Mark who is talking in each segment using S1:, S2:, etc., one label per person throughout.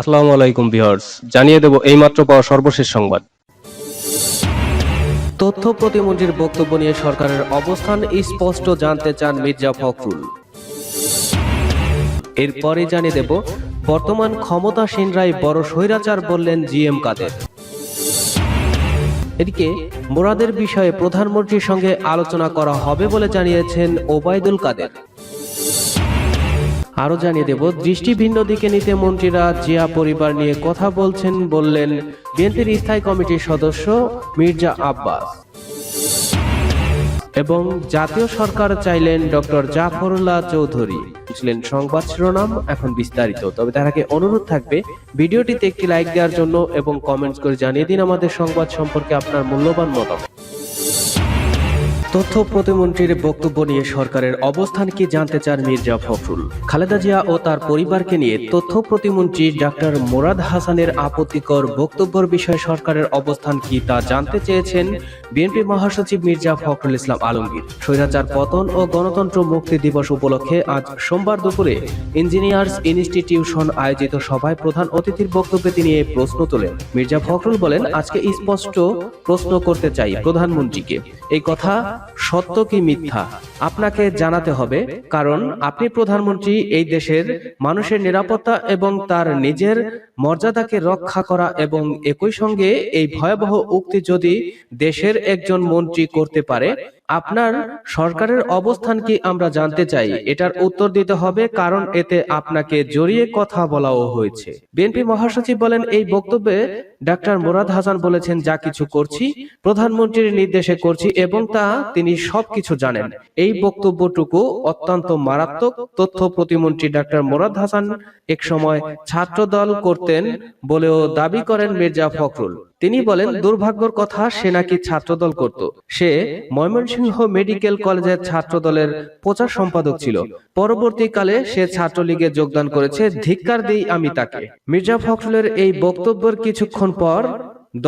S1: আসসালামু আলাইকুম ভিউয়ার্স, জানিয়ে দেব এইমাত্র পাওয়া সর্বশেষ সংবাদ।
S2: তথ্য প্রতিমন্ত্রীর বক্তব্য নিয়ে সরকারের অবস্থান স্পষ্ট জানতে চান মির্জা ফখরুল। এরপরে জানিয়ে দেব, বর্তমান ক্ষমতাসীনরাই বড় স্বৈরাচার বললেন জিএম কাদের। এদিকে মোরাদের বিষয়ে প্রধানমন্ত্রীর সঙ্গে আলোচনা করা হবে বলে জানিয়েছেন ওবায়দুল কাদের। আরও জানিয়ে দেব, দৃষ্টি ভিন্ন দিকে নিতে মন্ত্রীরা জিয়া পরিবার নিয়ে কথা বলছেন বললেন বিএনপির স্থায়ী কমিটির সদস্য মির্জা আব্বাস। এবং জাতীয় সরকার চাইলেন ডক্টর জাফরুল্লাহ চৌধুরী। ছিলেন সংবাদ শিরোনাম এখন বিস্তারিত। তবে তার আগে অনুরোধ থাকবে, ভিডিওটিতে একটি লাইক দেওয়ার জন্য এবং কমেন্টস করে জানিয়ে দিন আমাদের সংবাদ সম্পর্কে আপনার মূল্যবান মতামত। তথ্য প্রতিমন্ত্রীর বক্তব্য নিয়ে সরকারের অবস্থান কি জানতে চান মির্জা ফখরুল? খালেদা জিয়া ও তার পরিবারকে নিয়ে তথ্য প্রতিমন্ত্রী ডাক্তার মোরাদ হাসানের আপত্তিকর বক্তব্যের বিষয়ে সরকারের অবস্থান কি তা জানতে চেয়েছেন বিএনপি মহাসচিব মির্জা ফখরুল ইসলাম আলমগীর। স্বৈরাচার পতন ও গণতন্ত্র মুক্তি দিবস উপলক্ষে আজ সোমবার দুপুরে ইঞ্জিনিয়ার্স ইনস্টিটিউশন আয়োজিত সভায় প্রধান অতিথির বক্তব্যে তিনি এই প্রশ্ন তোলেন। মির্জা ফখরুল বলেন, আজকে স্পষ্ট প্রশ্ন করতে চাই প্রধানমন্ত্রীকে। এই কথা সত্য কি মিথ্যা? আপনাকে জানাতে হবে, কারণ আপনি প্রধানমন্ত্রী এই দেশের মানুষের নিরাপত্তা এবং তার নিজের মর্যাদাকে রক্ষা করা এবং একই সঙ্গে এই ভয়াবহ উক্তি যদি দেশের একজন মন্ত্রী করতে পারে আপনার সরকারের অবস্থান কি আমরা জানতে চাই? এটার উত্তর দিতে হবে কারণ এতে আপনাকে জড়িয়ে কথা বলাও হয়েছে। বিএনপি মহাসচিব বলেন এই বক্তব্যে ডাক্তার মুরাদ হাসান বলেছেন যা কিছু করছি প্রধানমন্ত্রীর নির্দেশে করছি এবং তা তিনি সবকিছু জানেন। এই বক্তব্যটুকু অত্যন্ত মারাত্মক তথ্য প্রতিমন্ত্রী ডাক্তার মুরাদ হাসান এক সময় ছাত্র দল করতেন বলেও দাবি করেন মির্জা ফখরুল। তিনি বলেন দুর্ভাগ্যর কথা সে নাকি ছাত্রদল করত। সে ময়মনসিংহ মেডিকেল কলেজের ছাত্রদলের প্রচার সম্পাদক ছিল। পরবর্তীকালে সে ছাত্রলীগে যোগদান করেছে ধিক্কার দিই আমি তাকে। মির্জা ফখরুলের এই বক্তব্যের কিছুক্ষণ পর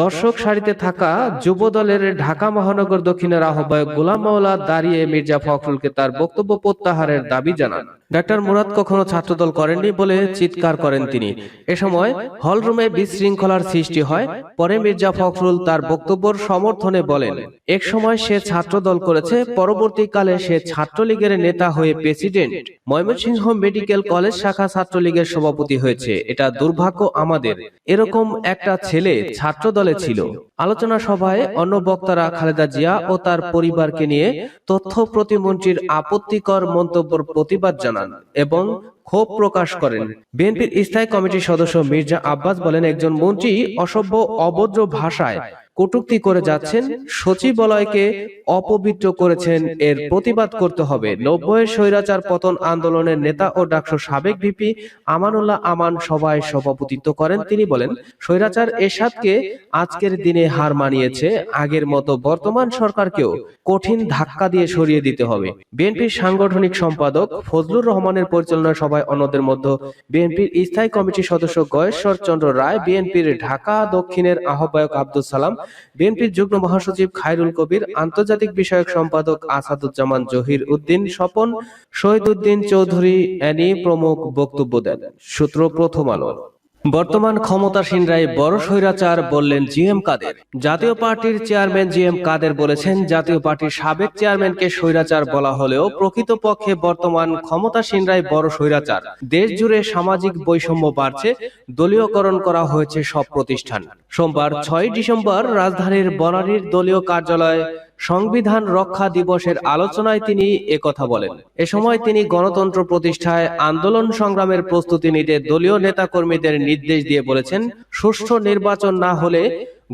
S2: দর্শক সারিতে থাকা যুব দলের ঢাকা মহানগর দক্ষিণের আহ্বায়ক গোলাম মাওলা দাঁড়িয়ে মির্জা ফখরুলকে তার বক্তব্য প্রত্যাহারের দাবি জানান। ডাক্তার মুরাদ কখনো ছাত্রদল করেননি বলে চিৎকার করেন তিনি। এ সময় হলরুমে বিশৃঙ্খলার সৃষ্টি হয়। পরে মির্জা ফখরুল তার বক্তব্যের সমর্থনে বলেন, এক সময় সে ছাত্রদল করেছে, পরবর্তীকালে সে ছাত্রলীগের নেতা হয়ে প্রেসিডেন্ট। ময়মনসিংহ মেডিকেল কলেজ শাখা ছাত্রলীগের সভাপতি হয়েছে। এটা দুর্ভাগ্য আমাদের। এরকম একটা ছেলে ছাত্র দলে ছিল। আলোচনা সভায় অন্য বক্তারা খালেদা জিয়া ও তার পরিবারকে নিয়ে তথ্য প্রতিমন্ত্রীর আপত্তিকর মন্তব্যের প্রতিবাদ জানান। এবং ক্ষোভ প্রকাশ করেন। বিএনপির স্থায়ী কমিটির সদস্য মির্জা আব্বাস বলেন, একজন মন্ত্রী অসভ্য, অভদ্র ভাষায় কটূক্তি করে যাচ্ছেন, সচিবালয়কে অপবিত্র করেছেন, এর প্রতিবাদ করতে হবে। নব্বই স্বৈরাচার পতন আন্দোলনের নেতা ও ডাকসু সাবেক ভিপি আমানুল্লাহ আমান সভায় সভাপতিত্ব করেন। তিনি বলেন, স্বৈরাচার এরশাদকে আজকের দিনে হার মানিয়েছে, আগের মতো বর্তমান সরকারকেও কঠিন ধাক্কা দিয়ে সরিয়ে দিতে হবে। বিএনপির সাংগঠনিক সম্পাদক ফজলুর রহমানের পরিচালনা সভায় অন্যদের মধ্যে বিএনপির স্থায়ী কমিটির সদস্য গয়েশ্বর চন্দ্র রায়, বিএনপির ঢাকা দক্ষিণের আহ্বায়ক আব্দুল সালাম বিএনপির যুগ্ম মহাসচিব খায়রুল কবির, আন্তর্জাতিক বিষয়ক সম্পাদক আসাদুজ্জামান জহির উদ্দিন স্বপন শহীদ উদ্দিন চৌধুরী এনি প্রমুখ বক্তব্য দেন। সূত্র প্রথম আলো। বর্তমান ক্ষমতাসীনরাই বড় স্বৈরাচার বললেন জিএম কাদের। জাতীয় পার্টির চেয়ারম্যান জিএম কাদের বলেছেন, জাতীয় পার্টির সাবেক চেয়ারম্যানকে স্বৈরাচার বলা হলেও প্রকৃতপক্ষে বর্তমান ক্ষমতাসীনরাই বড় স্বৈরাচার। দেশ জুড়ে সামাজিক বৈষম্য বাড়ছে, দলীয়করণ করা হয়েছে সব প্রতিষ্ঠান। সোমবার ছয় ডিসেম্বর রাজধানীর বনানীর দলীয় কার্যালয়ে সংবিধান রক্ষা দিবসের আলোচনায় তিনি একথা বলেন। এ সময় তিনি গণতন্ত্র প্রতিষ্ঠায় আন্দোলন সংগ্রামের প্রস্তুতি নিতে দলীয় নেতাকর্মীদের নির্দেশ দিয়ে বলেছেন সুষ্ঠু নির্বাচন না হলে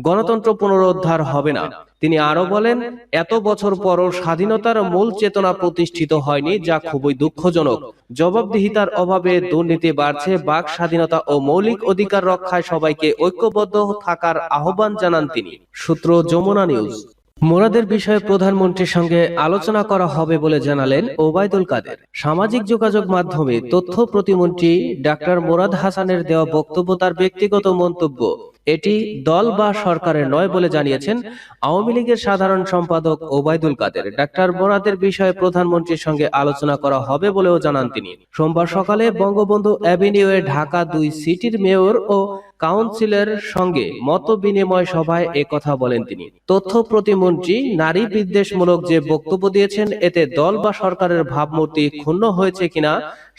S2: গণতন্ত্র পুনরুদ্ধার হবে না। তিনি আরও বলেন এত বছর পরও স্বাধীনতার মূল চেতনা প্রতিষ্ঠিত হয়নি যা খুবই দুঃখজনক। জবাবদিহিতার অভাবে দুর্নীতি বাড়ছে বাক স্বাধীনতা ও মৌলিক অধিকার রক্ষায় সবাইকে ঐক্যবদ্ধ থাকার আহ্বান জানান তিনি। সূত্র যমুনা নিউজ মোরাদের বিষয়ে প্রধানমন্ত্রীর সঙ্গে আলোচনা করা হবে বলে জানালেন ওবায়দুল কাদের। সামাজিক যোগাযোগ মাধ্যমে তথ্য প্রতিমন্ত্রী ডাক্তার মোরাদ হাসানের দেওয়া বক্তব্য তার ব্যক্তিগত মন্তব্য। এটি দল বা সরকারের নয় বলে জানিয়েছেন আওয়ামী লীগের সাধারণ সম্পাদক ওবায়দুল কাদের। ডাক্তার মোরাদের বিষয়ে প্রধানমন্ত্রীর সঙ্গে আলোচনা করা হবে বলেও জানান তিনি। সোমবার সকালে বঙ্গবন্ধু অ্যাভিনিউয়ে ঢাকা দুই সিটির মেয়র ও কাউন্সিলের সঙ্গে মত বিনিময় সভায় কথা বলেন তিনি। তথ্য প্রতিমন্ত্রী, নারী বিদ্বেষমূলক যে বক্তব্য দিয়েছেন, এতে দল বা সরকারের ভাবমূর্তি ক্ষুণ্ণ হয়েছে কিনা,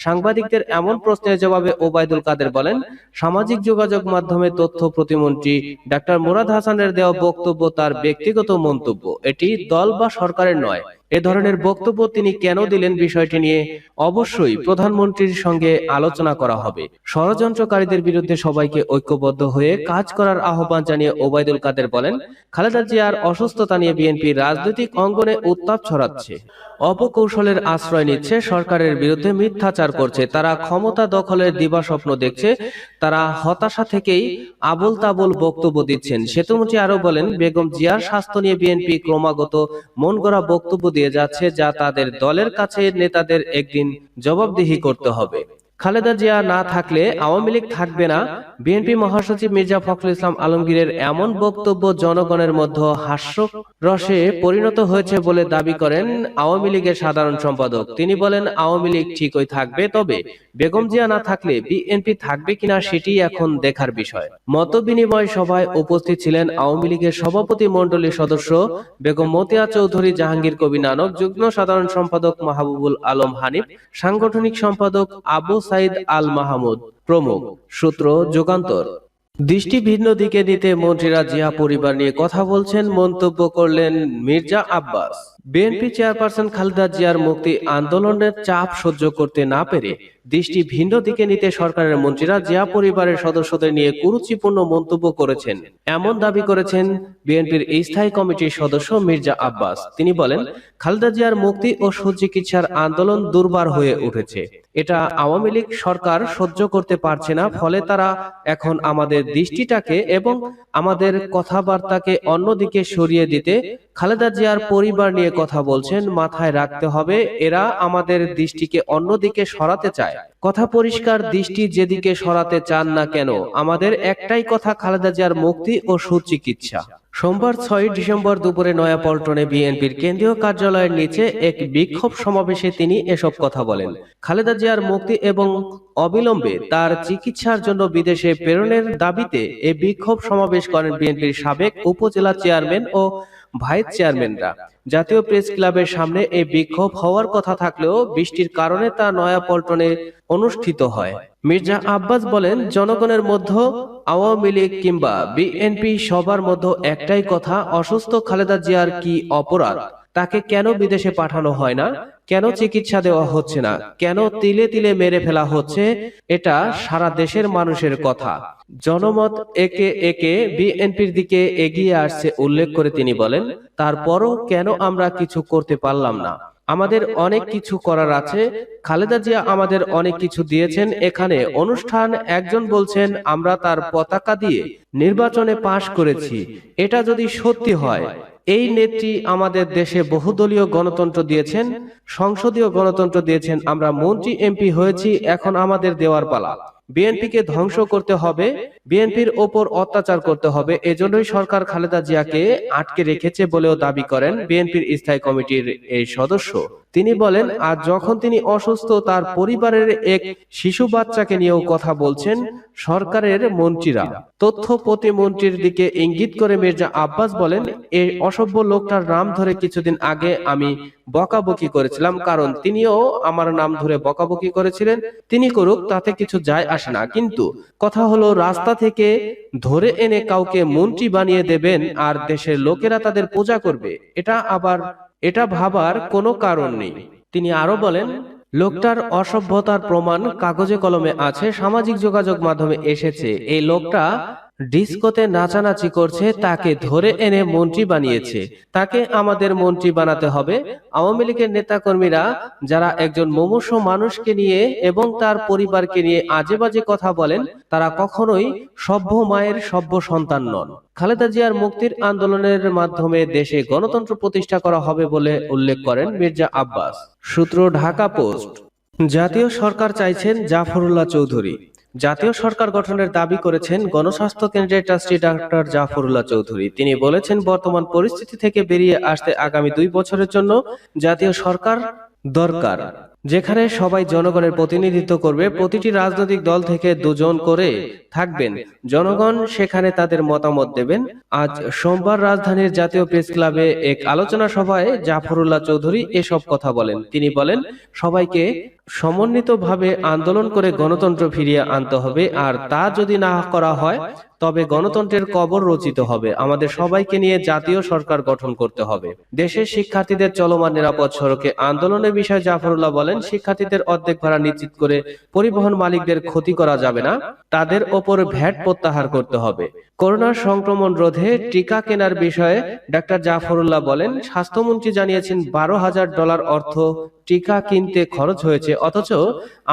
S2: সাংবাদিকদের এমন প্রশ্নের জবাবে ওবায়দুল কাদের বলেন, সামাজিক যোগাযোগ মাধ্যমে তথ্য প্রতিমন্ত্রী ডাক্তার মুরাদ হাসানের দেওয়া বক্তব্য তার ব্যক্তিগত মন্তব্য। এটি দল বা সরকারের নয় এ ধরনের বক্তব্য তিনি কেন দিলেন বিষয়টি নিয়ে অবশ্যই প্রধানমন্ত্রীর সঙ্গে আলোচনা করা হবে। ষড়যন্ত্রকারীদের বিরুদ্ধে সবাইকে ঐক্যবদ্ধ হয়ে কাজ করার আহ্বান জানিয়ে ওবায়দুল কাদের বলেন খালেদা জিয়ার অসুস্থতা নিয়ে বিএনপি রাজনৈতিক অঙ্গনে উত্তাপ ছড়াচ্ছে। অপকৌশলের আশ্রয় নিচ্ছে সরকারের বিরুদ্ধে মিথ্যাচার করছে। তারা ক্ষমতা দখলের দিবাস্বপ্ন দেখছে। তারা হতাশা থেকেই আবল তাবল বক্তব্য দিচ্ছেন সেতুমন্ত্রী আরও বলেন বেগম জিয়ার স্বাস্থ্য নিয়ে বিএনপি ক্রমাগত মন গড়া বক্তব্য দিয়ে যাচ্ছে যা তাদের দলের কাছে নেতাদের একদিন জবাবদিহি করতে হবে। খালেদা জিয়া না থাকলে আওয়ামী লীগ থাকবে না। বিএনপি মহাসচিব মির্জা ফখরুল ইসলাম আলমগীরের এমন বক্তব্য জনগণের মধ্যে হাস্য রসে পরিণত হয়েছে বলে দাবি করেন আওয়ামী লীগের সাধারণ সম্পাদক। তিনি বলেন, আওয়ামী লীগ ঠিকই থাকবে, তবে বেগম জিয়া না থাকলে বিএনপি থাকবে কিনা সেটি এখন দেখার বিষয়। মত বিনিময় সভায় উপস্থিত ছিলেন আওয়ামী লীগের সভাপতি মণ্ডলীর সদস্য বেগম মতিয়া চৌধুরী, জাহাঙ্গীর কবি নানক, যুগ্ম সাধারণ সম্পাদক মাহবুবুল আলম হানিফ, সাংগঠনিক সম্পাদক আবু সাইদ আল মাহমুদ, প্রমুখ। সূত্র যুগান্তর। দৃষ্টি ভিন্ন দিকে নিতে মন্ত্রীরা জিয়া পরিবার নিয়ে কথা বলছেন, মন্তব্য করলেন মির্জা আব্বাস। বিএনপি চেয়ারপারসন খালেদা জিয়ার মুক্তি আন্দোলনের চাপ সহ্য করতে না পেরে দৃষ্টি ভিন্ন দিকে নিতে সরকারের মন্ত্রীরা জিয়া পরিবারের সদস্যদের নিয়ে কুরুচিপূর্ণ মন্তব্য করেছেন। এমন দাবি করেছেন বিএনপির স্থায়ী কমিটির সদস্য মির্জা আব্বাস। তিনি বলেন, খালেদা জিয়ার মুক্তি ও সুচিকিৎসার আন্দোলন দুর্বার হয়ে উঠেছে। এটা আওয়ামী লীগ সরকার সহ্য করতে পারছে না, ফলে তারা এখন আমাদের দৃষ্টিটাকে এবং আমাদের কথাবার্তাকে অন্যদিকে সরিয়ে দিতে খালেদা জিয়ার পরিবার নিয়ে কথা বলছেন, মাথায় রাখতে হবে, এরা আমাদের দৃষ্টিকে অন্যদিকে সরাতে চায়। কথা পরিষ্কার, দৃষ্টি যেদিকে সরাতে চান না কেন, আমাদের একটাই কথা খালেদা জিয়ার মুক্তি ও সুচিকিৎসা। সোমবার ছয় ডিসেম্বর দুপুরে নয়াপল্টনে বিএনপির কেন্দ্রীয় কার্যালয়ের নিচে এক বিক্ষোভ সমাবেশে তিনি এসব কথা বলেন। খালেদা জিয়ার মুক্তি এবং অবিলম্বে তার চিকিৎসার জন্য বিদেশে প্রেরণের দাবিতে এই বিক্ষোভ সমাবেশ করেন বিএনপির সাবেক উপজেলা চেয়ারম্যান ও ভাইস চেয়ারম্যানরা। জাতীয় প্রেস ক্লাবের সামনে এই বিক্ষোভ হওয়ার কথা থাকলেও বৃষ্টির কারণে তা নয়াপল্টনে অনুষ্ঠিত হয়। মির্জা আব্বাস বলেন, জনগণের মধ্যে আওয়ামী লীগ কিংবা বিএনপি সবার মধ্যে একটাই কথা, অসুস্থ খালেদা জিয়ার কি অপরাধ? তাকে কেন বিদেশে পাঠানো হয় না? কেন চিকিৎসা দেওয়া হচ্ছে না? কেন তিলে তিলে মেরে ফেলা হচ্ছে? এটা সারা দেশের মানুষের কথা। জনমত একে একে বিএনপির দিকে এগিয়ে আসছে উল্লেখ করে তিনি বলেন। তারপরও কেন আমরা কিছু করতে পারলাম না? আমাদের অনেক কিছু করার আছে। খালেদা জিয়া আমাদের অনেক কিছু দিয়েছেন। এখানে অনুষ্ঠান একজন বলছেন আমরা তার পতাকা দিয়ে নির্বাচনে পাশ করেছি। এটা যদি সত্যি হয় এই নেত্রী আমাদের দেশে বহুদলীয় গণতন্ত্র দিয়েছেন, সংসদীয় গণতন্ত্র দিয়েছেন, আমরা মন্ত্রী, এমপি হয়েছি, এখন আমাদের দেওয়ার পালা। বিএনপিকে ধ্বংস করতে হবে, বিএনপির ওপর অত্যাচার করতে হবে, এজন্যই সরকার খালেদা জিয়াকে আটকে রেখেছে বলেও দাবি করেন বিএনপির স্থায়ী কমিটির এই সদস্য। তিনি বলেন আজ যখন তিনি অসুস্থ তার পরিবারের এক শিশু বাচ্চাকে নিয়েও কথা বলছেন সরকারের মন্ত্রীরা। তথ্য প্রতিমন্ত্রীর দিকে ইঙ্গিত করে মির্জা আব্বাস বলেন এই অসভ্য লোকটার নাম ধরে কিছুদিন আগে আমি বকাবকি করেছিলাম কারণ তিনিও আমার নাম ধরে বকাবকি করেছিলেন। তিনি করুক তাতে কিছু যায় আসে না। কিন্তু কথা হলো রাস্তা থেকে ধরে এনে কাউকে মন্ত্রী বানিয়ে দেবেন আর দেশের লোকেরা তাদের পূজা করবে এটা আবার এটা ভাবার কোনো কারণ নেই। তিনি আরও বলেন, লোকটার অসভ্যতার প্রমাণ কাগজে কলমে আছে, সামাজিক যোগাযোগ মাধ্যমে এসেছে। এই লোকটা ডিস্কোতে নাচানাচি করছে তাকে ধরে এনে মন্ত্রী বানিয়েছে। তাকে আমাদের মন্ত্রী বানাতে হবে। আওয়ামী লীগের নেতাকর্মীরা যারা একজন মুমূর্ষ মানুষকে নিয়ে এবং তার পরিবারকে নিয়ে আজে বাজে কথা বলেন তারা কখনোই সভ্য মায়ের সভ্য সন্তান নন। খালেদা জিয়ার মুক্তির আন্দোলনের মাধ্যমে দেশে গণতন্ত্র প্রতিষ্ঠা করা হবে বলে উল্লেখ করেন মির্জা আব্বাস। সূত্র ঢাকা পোস্ট। জাতীয় সরকার চাইছেন জাফরুল্লাহ চৌধুরী। জাতীয় সরকার গঠনের দাবি করেছেন গণস্বাস্থ্য কেন্দ্রের ট্রাস্টি ডাক্তার জাফরুল্লাহ চৌধুরী। তিনি বলেছেন, বর্তমান পরিস্থিতি থেকে বেরিয়ে আসতে আগামী দুই বছরের জন্য জাতীয় সরকার দরকার, যেখানে সবাই জনগণের প্রতিনিধিত্ব করবে, প্রতিটি রাজনৈতিক দল থেকে দুজন করে থাকবেন। জনগণ সেখানে তাদের মতামত দেবেন। আজ সোমবার রাজধানীর জাতীয় প্রেস ক্লাবে এক আলোচনা সভায় জাফরুল্লাহ চৌধুরী এসব কথা বলেন। তিনি বলেন, সবাইকে সমন্বিতভাবে আন্দোলন করে গণতন্ত্র ফিরিয়ে আনতে হবে, আর তা যদি না করা হয়, তবে গণতন্ত্রের কবর রচিত হবে। আমাদের সবাইকে নিয়ে জাতীয় সরকার গঠন করতে হবে। দেশের শিক্ষার্থীদের চলমান নিরাপদ সড়কে আন্দোলনের বিষয়ে জাফরুল্লাহ বলেন, শিক্ষার্থীদের অর্ধেক ভাড়া নিশ্চিত করে পরিবহন মালিকদের ক্ষতি করা যাবে না, তাদের ওপর ভ্যাট প্রত্যাহার করতে হবে। করোনা সংক্রমণ রোধে টিকা কেনার বিষয়ে ডাক্তার জাফরুল্লাহ বলেন, স্বাস্থ্যমন্ত্রী জানিয়েছেন, বারো হাজার ডলার অর্থ টিকা কিনতে খরচ হয়েছে, অথচ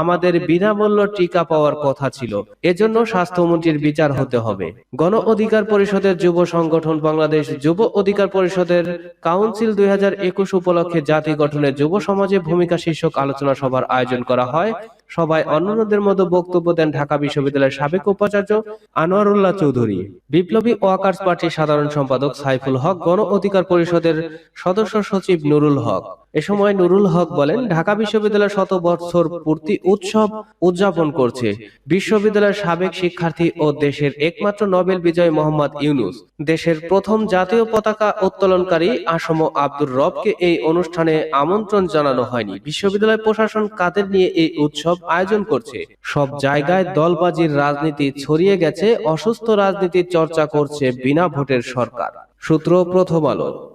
S2: আমাদের বিনামূল্য টিকা পাওয়ার কথা ছিল। এজন্য স্বাস্থ্যমন্ত্রীর বিচার হতে হবে। গণ অধিকার পরিষদের যুব সংগঠন বাংলাদেশ যুব অধিকার পরিষদের কাউন্সিল দুই হাজার একুশ উপলক্ষে জাতি গঠনে যুব সমাজে ভূমিকা শীর্ষক আলোচনা সভার আয়োজন করা হয়। সবাই অন্যান্যদের মধ্যে বক্তব্য দেন ঢাকা বিশ্ববিদ্যালয়ের সাবেক উপাচার্য আনোয়ারুল্লাহ চৌধুরী। বিপ্লবী ওয়াকার্স পার্টির সাধারণ সম্পাদক সাইফুল হক গণ অধিকার পরিষদের সদস্য সচিব নুরুল হক। এ সময় নুরুল হক বলেন ঢাকা বিশ্ববিদ্যালয় শত বছর পূর্তি উৎসব উদযাপন করছে। বিশ্ববিদ্যালয়ের সাবেক শিক্ষার্থী ও দেশের একমাত্র নোবেল বিজয় মোহাম্মদ ইউনুস। দেশের প্রথম জাতীয় পতাকা উত্তোলনকারী আসম আব্দুর রবকে এই অনুষ্ঠানে আমন্ত্রণ জানানো হয়নি বিশ্ববিদ্যালয় প্রশাসন কাদের নিয়ে এই উৎসব আয়োজন করছে। সব জায়গায় দলবাজির রাজনীতি ছড়িয়ে গেছে, অসুস্থ রাজনীতির চর্চা করছে বিনা ভোটের সরকার। সূত্র প্রথম আলো।